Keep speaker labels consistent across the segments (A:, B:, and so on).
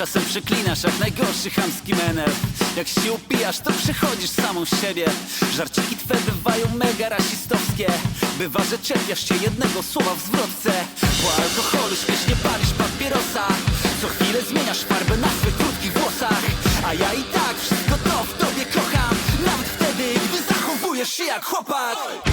A: Czasem przeklinasz jak najgorszy chamski menel. Jak się upijasz, to przechodzisz samą siebie. Żarciki twe bywają mega rasistowskie. Bywa, że czepiasz się jednego słowa w zwrotce. Po alkoholu śmiesznie palisz papierosa. Co chwilę zmieniasz farbę na swych krótkich włosach. A ja i tak wszystko to w tobie kocham. Nawet wtedy, gdy zachowujesz się jak chłopak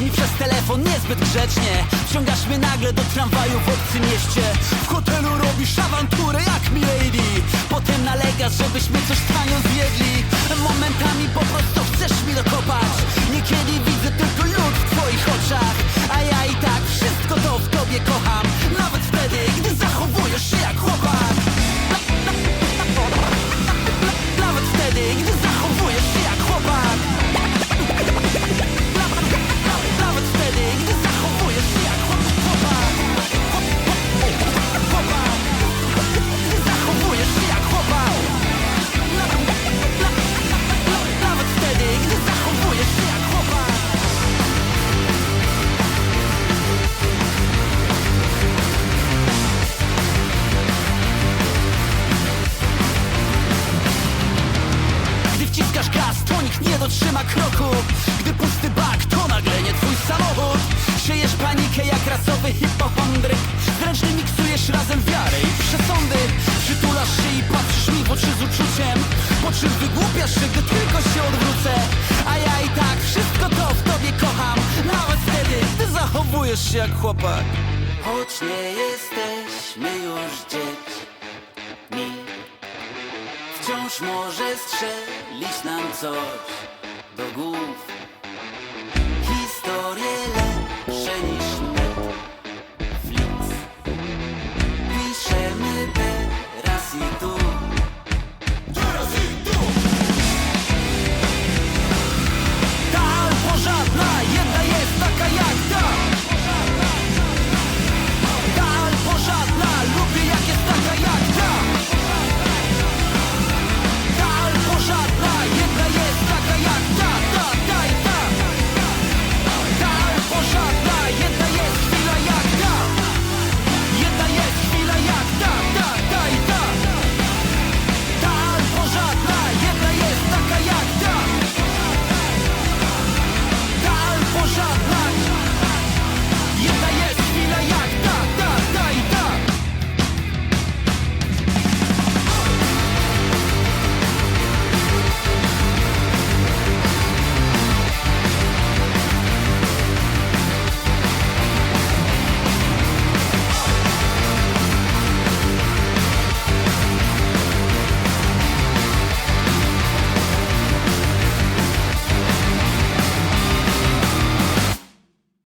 A: Z ludźmi przez telefon niezbyt grzecznie. Wciągasz mnie nagle do tramwaju w obcym mieście. W hotelu robisz awanturę jak milady. Potem nalegasz, żebyśmy coś tanio zjedli. Momentami po prostu chcesz mi dokopać. Niekiedy widzę tylko lód w twoich oczach. A ja i tak wszystko to w tobie kocham. Nawet wtedy, gdy zachowujesz się jak chłopak. Nawet wtedy, gdy zachowujesz nie dotrzyma kroku. Gdy pusty bak, to nagle nie twój samochód. Siejesz panikę jak rasowy hipochondryk. Zręcznie miksujesz razem wiarę i przesądy. Przytulasz się i patrzysz mi w oczy z uczuciem. Po czym wygłupiasz się, gdy tylko się odwrócę. A ja i tak wszystko to w tobie kocham. Nawet wtedy, gdy zachowujesz się jak chłopak. Choć nie jesteśmy już dziećmi Wciąż może strzelić nam coś do głów